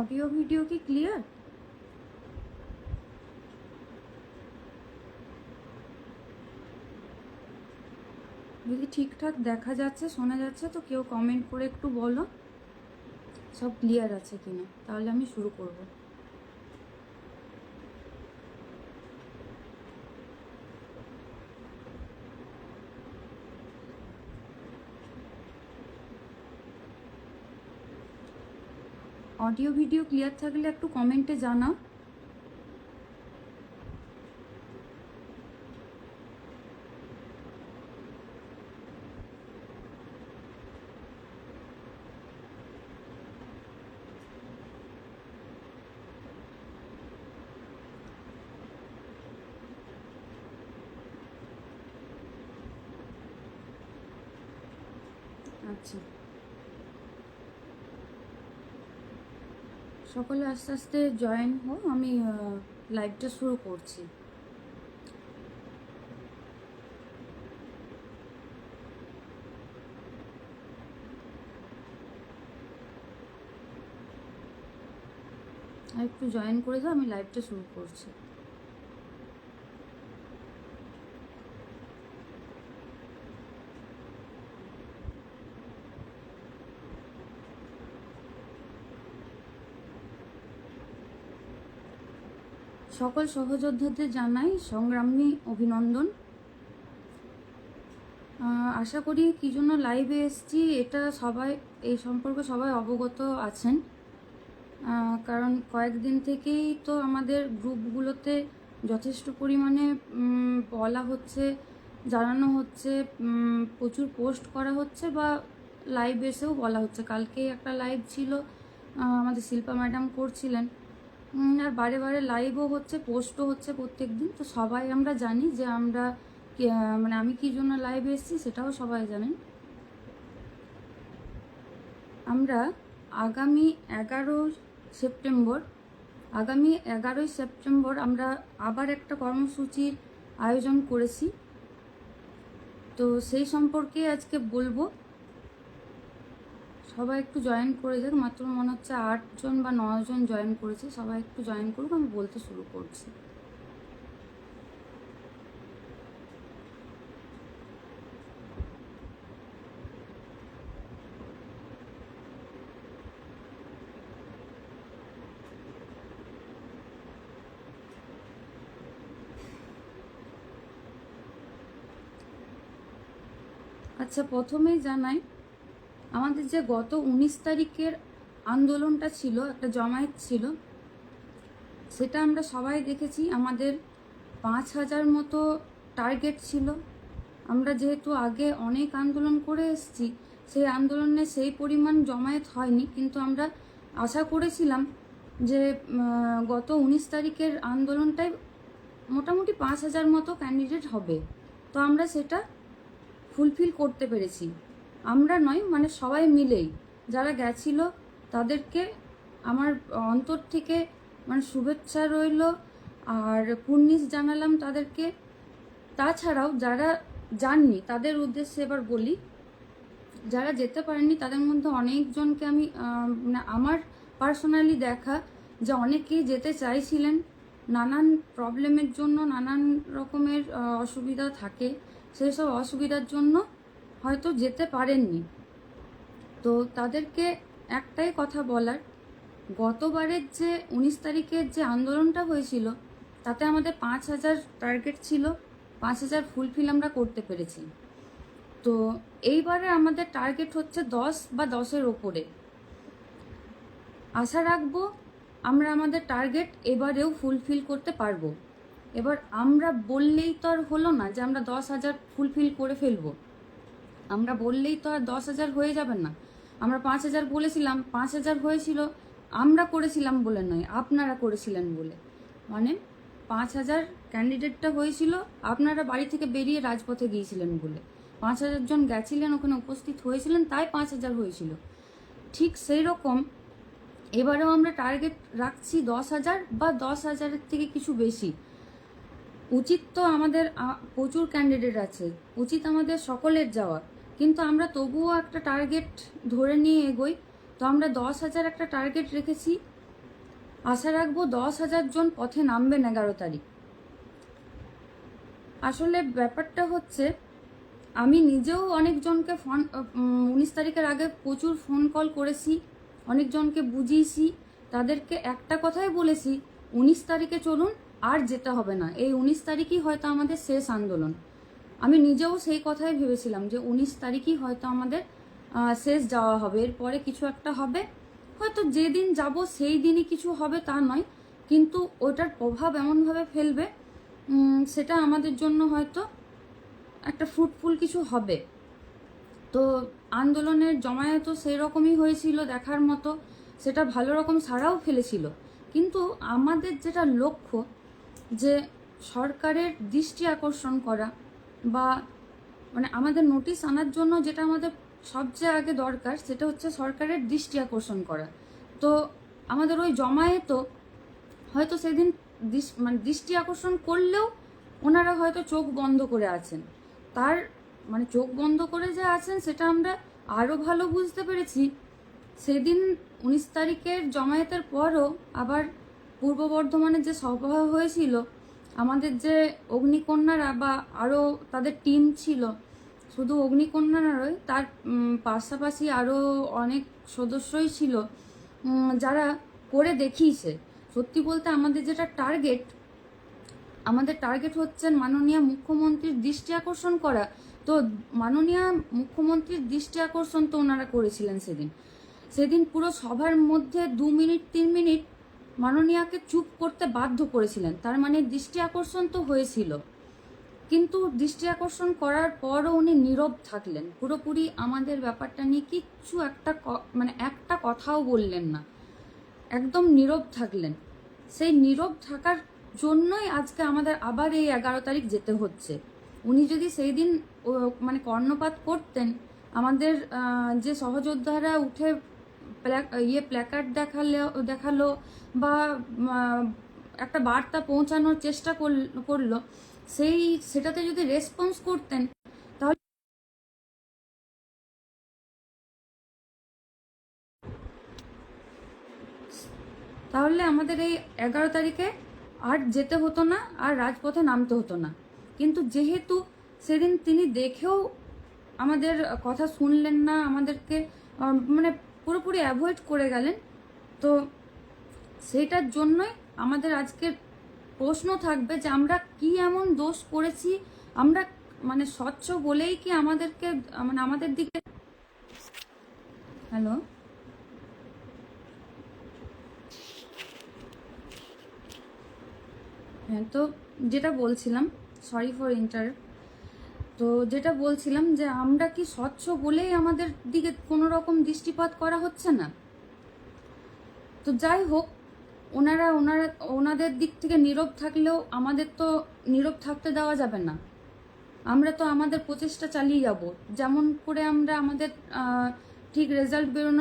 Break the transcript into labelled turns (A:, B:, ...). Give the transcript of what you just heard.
A: Audio video কি clear যদি ঠিকঠাক দেখা যাচ্ছে, শোনা যাচ্ছে, তো কেউ কমেন্ট করে একটু বলো। সব ক্লিয়ার আছে কিনা? তাহলে আমি শুরু করব। অডিও ভিডিও ক্লিয়ার থাকলে একটু কমেন্টে জানাও। আচ্ছা। সকলে আস্তে আস্তে জয়েন হো আমি লাইভটা শুরু করছি। একটু জয়েন করে দাও, আমি লাইভটা শুরু করছি। সকল সহযোদ্ধাদের জানাই সংগ্রামী অভিনন্দন। আশা করি কি জন্য লাইভে এসেছি, এটা সবাই, এই সম্পর্কে সবাই অবগত আছেন। কারণ কয়েকদিন থেকেই তো আমাদের গ্রুপগুলোতে যথেষ্ট পরিমাণে বলা হচ্ছে, জানানো হচ্ছে প্রচুর পোস্ট করা হচ্ছে বা লাইভ এসেও বলা হচ্ছে। কালকেই একটা লাইভ ছিল আমাদের শিল্পা ম্যাডাম করছিলেন। আর বারে বারে লাইভও হচ্ছে পোস্টও হচ্ছে প্রত্যেক দিন তো সবাই আমরা জানি যে আমরা মানে আমি কি জন্য লাইভে এসেছি সেটাও সবাই জানেন। আমরা আগামী এগারো সেপ্টেম্বর, আগামী এগারোই সেপ্টেম্বর আমরা আবার একটা কর্মসূচির আয়োজন করেছি। তো সেই সম্পর্কে আজকে বলব। সবাই একটু জয়েন করে যাক। মাত্র মনে হচ্ছে আটজন বা নজন জয়েন করেছে। সবাই একটু জয়েন করুক, আমি বলতে শুরু করছি। আচ্ছা প্রথমেই জানাই আমাদের যে গত উনিশ তারিখের আন্দোলনটা ছিল, একটা জমায়েত ছিল, সেটা আমরা সবাই দেখেছি। আমাদের পাঁচ হাজার মতো টার্গেট ছিল। আমরা যেহেতু আগে অনেক আন্দোলন করে এসেছি, সেই আন্দোলনে সেই পরিমাণ জমায়েত হয়নি, কিন্তু আমরা আশা করেছিলাম যে গত উনিশ তারিখের আন্দোলনটাই মোটামুটি পাঁচ হাজার মতো ক্যান্ডিডেট হবে। তো আমরা সেটা ফুলফিল করতে পেরেছি। আমরা নয় মানে সবাই মিলেই। যারা গেছিল, তাদেরকে আমার অন্তর থেকে মানে শুভেচ্ছা রইল। আর কুর্নিশ জানালাম তাদেরকে। তাছাড়াও যারা যাননি, তাদের উদ্দেশ্যে এবার বলি, যারা যেতে পারেননি, তাদের মধ্যে অনেকজনকে আমি মানে আমার পার্সোনালি দেখা, যে অনেকেই যেতে চাইছিলেন। নানান প্রবলেমের জন্য, নানান রকমের অসুবিধা থাকে। সেই সব অসুবিধার জন্য হয়তো যেতে পারেননি। তো তাদেরকে একটাই কথা বলার, গতবারের যে উনিশ তারিখের যে আন্দোলনটা হয়েছিল, তাতে আমাদের পাঁচ হাজার টার্গেট ছিল, পাঁচ হাজার ফুলফিল আমরা করতে পেরেছি। তো এইবারে আমাদের টার্গেট হচ্ছে দশ বা দশের ওপরে। আশা রাখব আমরা আমাদের টার্গেট এবারেও ফুলফিল করতে পারব। এবার আমরা বললেই তো আর হলো না যে আমরা দশ হাজার ফুলফিল করে ফেলব। আমরা বললেই তো আর দশ হাজার হয়ে যাবে না। আমরা পাঁচ হাজার বলেছিলাম, পাঁচ হাজার হয়েছিল, আমরা করেছিলাম বলে নয়, আপনারা করেছিলেন বলে। মানে পাঁচ হাজার ক্যান্ডিডেটটা হয়েছিল, আপনারা বাড়ি থেকে বেরিয়ে রাজপথে গিয়েছিলেন বলে। পাঁচ হাজার জন গেছিলেন, ওখানে উপস্থিত হয়েছিলেন, তাই পাঁচ হাজার হয়েছিল। ঠিক সেই রকম এবারেও আমরা টার্গেট রাখছি দশ হাজার বা দশ হাজারের থেকে কিছু বেশি। উচিত তো আমাদের প্রচুর ক্যান্ডিডেট আছে। উচিত আমাদের সকলের যাওয়া কিন্তু আমরা তবুও একটা টার্গেট ধরে নিয়ে এগোই। তো আমরা দশ হাজার একটা টার্গেট রেখেছি। আশা রাখব দশ হাজার জন পথে নামবেন এগারো তারিখ। আসলে ব্যাপারটা হচ্ছে, আমি নিজেও অনেকজনকে ফোন উনিশ তারিখের আগে প্রচুর ফোন কল করেছি অনেকজনকে বুঝিয়েছি, তাদেরকে একটা কথাই বলেছি, উনিশ তারিখে চলুন, আর যেতে হবে না। এই উনিশ তারিখই হয়তো আমাদের শেষ আন্দোলন। আমি নিজেও সেই কথাই ভেবেছিলাম যে উনিশ তারিখই হয়তো আমাদের শেষ যাওয়া হবে। এরপরে কিছু একটা হবে। হয়তো যেদিন যাব সেই দিনই কিছু হবে তা নয়, কিন্তু ওটার প্রভাব এমনভাবে ফেলবে সেটা আমাদের জন্য হয়তো একটা ফ্রুটফুল কিছু হবে। তো আন্দোলনের জমায়েত সেই রকমই হয়েছিল দেখার মতো, সেটা ভালো রকম সাড়াও ফেলেছিল। কিন্তু আমাদের যেটা লক্ষ্য যে সরকারের দৃষ্টি আকর্ষণ করা বা মানে আমাদের নোটিশ আনার জন্য যেটা আমাদের সবচেয়ে আগে দরকার সেটা হচ্ছে সরকারের দৃষ্টি আকর্ষণ করা। তো আমাদের ওই জমায়েত হয়তো সেদিন মানে দৃষ্টি আকর্ষণ করলেও ওনারা হয়তো চোখ বন্ধ করে আছেন। তার মানে চোখ বন্ধ করে যে আছেন সেটা আমরা আরও ভালো বুঝতে পেরেছি। সেদিন উনিশ তারিখের জমায়েতের পরও আবার পূর্ব বর্ধমানে যে সভা হয়েছিল আমাদের যে অগ্নিকন্যারা বা আরও তাদের টিম ছিল, শুধু অগ্নিকন্যারা নয় তার পাশাপাশি আরও অনেক সদস্যই ছিল যারা করে দেখিয়েছে। সত্যি বলতে আমাদের যেটা টার্গেট আমাদের টার্গেট হচ্ছে মাননীয় মুখ্যমন্ত্রীর দৃষ্টি আকর্ষণ করা। তো মাননীয় মুখ্যমন্ত্রীর দৃষ্টি আকর্ষণ তো ওনারা করেছিলেন সেদিন। সেদিন পুরো সভার মধ্যে দু মিনিট, তিন মিনিট মাননীয়াকে চুপ করতে বাধ্য করেছিলেন। তার মানে দৃষ্টি আকর্ষণ তো হয়েছিল। কিন্তু দৃষ্টি আকর্ষণ করার পরও উনি নীরব থাকলেন। পুরোপুরি আমাদের ব্যাপারটা নিয়ে কিচ্ছু একটা মানে একটা কথাও বললেন না। একদম নীরব থাকলেন। সেই নীরব থাকার জন্যই আজকে আমাদের আবার এই এগারো তারিখ যেতে হচ্ছে। উনি যদি সেই দিন মানে কর্ণপাত করতেন, আমাদের যে সহযোদ্ধারা উঠে ইয়ে প্ল্যাকার্ড দেখাল দেখাল বা একটা বার্তা পৌঁছানোর চেষ্টা করল- সেই, সেটাতে যদি রেসপন্স করতেন, তাহলে তাহলে আমাদের এই এগারো তারিখে আর যেতে হতো না, আর রাজপথে নামতে হতো না। কিন্তু যেহেতু সেদিন তিনি দেখেও আমাদের কথা শুনলেন না, আমাদেরকে মানে পুরোপুরি অ্যাভয়েড করে গেলেন। তো সেইটার জন্যই আমাদের আজকের প্রশ্ন থাকবে যে আমরা কি এমন দোষ করেছি? আমরা মানে স্বচ্ছ বলেই কি আমাদেরকে মানে আমাদের দিকে হ্যালো হ্যাঁ তো যেটা বলছিলাম সরি ফর ইন্টার তো যেটা বলছিলাম যে আমরা কি স্বচ্ছ বলেই আমাদের দিকে কোনো রকম দৃষ্টিপাত করা হচ্ছে না? তো যাই হোক, ওনারা ওনারা, ওনাদের দিক থেকে নীরব থাকলেও আমাদের তো নীরব থাকতে দেওয়া যাবে না। আমরা তো আমাদের প্রচেষ্টা চালিয়ে যাব। যেমন করে আমরা আমাদের ঠিক রেজাল্ট বেরোনোর